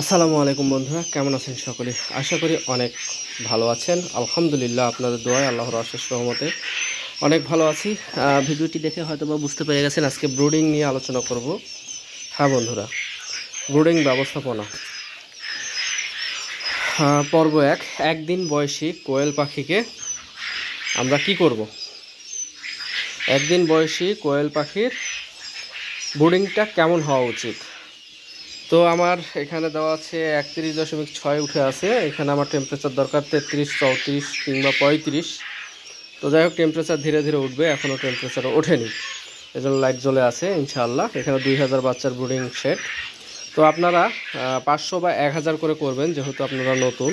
আসসালামু আলাইকুম বন্ধুরা, কেমন আছেন সকলে? আশা করি অনেক ভালো আছেন। আলহামদুলিল্লাহ আপনাদের দোয়ায়, আল্লাহর অশেষ রহমতে অনেক ভালো আছি। ভিডিওটি দেখে হয়তো বা বুঝতে পেরে গেছেন, আজকে ব্রুডিং নিয়ে আলোচনা করব। হ্যাঁ বন্ধুরা, ব্রুডিং ব্যবস্থাপনা। পর্ব এক, একদিন বয়সী কোয়েল পাখিকে আমরা কি করব? একদিন বয়সী কোয়েল পাখির ব্রুডিংটা কেমন হওয়া উচিত? তো আমার এখানে দেওয়া আছে একত্রিশ দশমিক ছয় উঠে আছে। এখানে আমার টেম্পারেচার দরকার তেত্রিশ, চৌত্রিশ কিংবা পঁয়ত্রিশ। তো যাই হোক টেম্পারেচার ধীরে ধীরে উঠবে এখনও টেম্পারেচার ওঠেনি। এজন্য লাইট জ্বলে আছে, ইনশাআল্লাহ। এখানে দুই হাজার বাচ্চার ব্রুডিং সেট তো আপনারা পাঁচশো বা এক হাজার করে করবেন, যেহেতু আপনারা নতুন।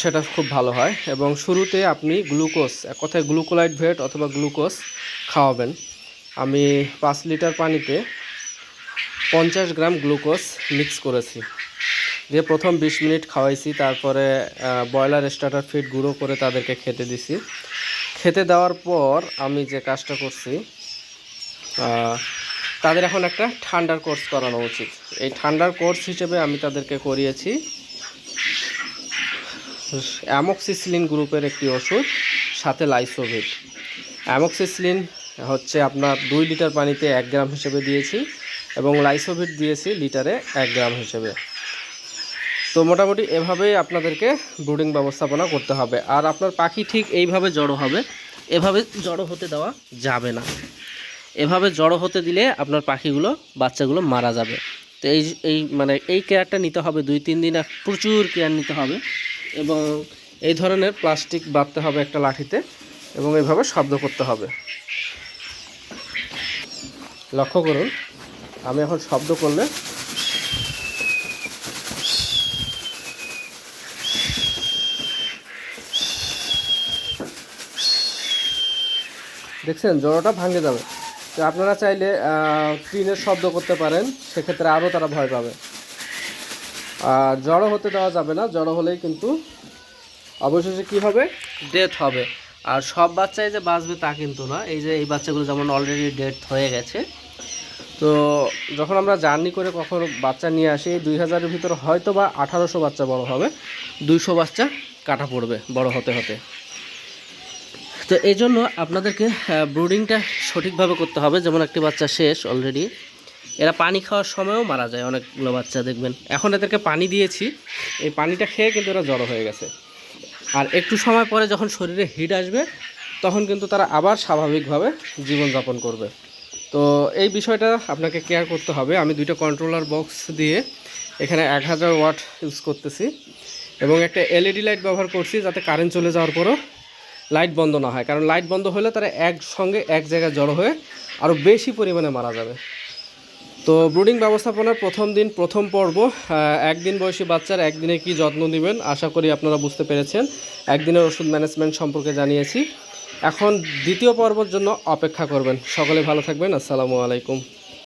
সেটা খুব ভালো হয়। এবং শুরুতে আপনি গ্লুকোজ এক কথায় গ্লুকোলাইট ভেট অথবা গ্লুকোজ খাওয়াবেন। আমি পাঁচ লিটার পানিতে পঞ্চাশ গ্রাম গ্লুকোজ মিক্স করেছি। দিয়ে প্রথম বিশ মিনিট খাওয়াইছি, তারপরে ব্রয়লার স্টার্টার ফিড গুঁড়ো করে তাদেরকে খেতে দিছি। খেতে দেওয়ার পর আমি যে কাজটা করছি তাদের এখন একটা ঠান্ডার কোর্স করানো উচিত। এই ঠান্ডার কোর্স হিসেবে আমি তাদেরকে করিয়েছি, অ্যামক্সিসিলিন গ্রুপের একটি ওষুধ, সাথে লাইসোভিট। অ্যামক্সিসিলিন হচ্ছে আপনার দুই লিটার পানিতে এক গ্রাম হিসেবে দিয়েছি। এবং লাইসোভিট দিয়েছি লিটারে এক গ্রাম হিসেবে। তো মোটামুটি এভাবেই আপনাদেরকে ব্রুডিং ব্যবস্থাপনা করতে হবে। আর আপনার পাখি ঠিক এইভাবে জড়ো হবে, এভাবে জড়ো হতে দেওয়া যাবে না। এভাবে জড়ো হতে দিলে আপনার পাখিগুলো, বাচ্চাগুলো মারা যাবে। তো এই এই মানে এই কেয়ারটা নিতে হবে, দুই তিন দিন প্রচুর কেয়ার নিতে হবে এবং এই ধরনের প্লাস্টিক বাঁধতে হবে একটা লাঠিতে এবং এইভাবে শব্দ করতে হবে। লক্ষ্য করুন আমি এখন শব্দ করলে দেখছেন, জড়োটা ভাঙে যাবে। তো আপনারা চাইলে ট্রিনের শব্দ করতে পারেন, সেক্ষেত্রে আরও তারা ভয় পাবে। আর জড়ো হতে দেওয়া যাবে না, জড়ো হলেই কিন্তু অবশেষে কি হবে? ডেথ হবে। আর সব বাচ্চাই যে বাঁচবে তা কিন্তু না। এই যে এই বাচ্চাগুলো যেমন অলরেডি ডেথ হয়ে গেছে তো যখন আমরা জার্নি করে কখনো বাচ্চা নিয়ে আসি দুই হাজারের ভিতরে হয়তো বা আঠারোশো বাচ্চা বড় হবে, দুইশো বাচ্চা কাটা পড়বে বড় হতে হতে। তো এই জন্য আপনাদেরকে ব্রুডিংটা সঠিকভাবে করতে হবে, যেমন একটি বাচ্চা শেষ অলরেডি এরা পানি খাওয়ার সময়ও মারা যায়, অনেকগুলো বাচ্চা দেখবেন। এখন এদেরকে পানি দিয়েছি, এই পানিটা খেয়ে কিন্তু এরা জড়ো হয়ে গেছে। আর একটু সময় পরে যখন শরীরে হিট আসবে, তখন কিন্তু তারা আবার স্বাভাবিকভাবে জীবনযাপন করবে। তো এই বিষয়টা আপনাকে কেয়ার করতে হবে। আমি দুইটা কন্ট্রোলার বক্স দিয়ে এখানে এক হাজার ওয়াট ইউজ করতেছি এবং একটা এলইডি লাইট ব্যবহার করছি যাতে কারেন্ট চলে যাওয়ার পরও লাইট বন্ধ না হয়। কারণ লাইট বন্ধ হলে তারা একসঙ্গে এক জায়গায় জড়ো হয়ে আরও বেশি পরিমাণে মারা যাবে। তো ব্রুডিং ব্যবস্থাপনার প্রথম দিন, প্রথম পর্ব একদিন বয়সী বাচ্চার একদিনে কি যত্ন নেবেন? আশা করি আপনারা বুঝতে পেরেছেন। একদিনের ওষুধ ম্যানেজমেন্ট সম্পর্কে জানিয়েছি। এখন দ্বিতীয় পর্বর জন্য অপেক্ষা করবেন। সকলে ভালো থাকবেন। আসসালামু আলাইকুম।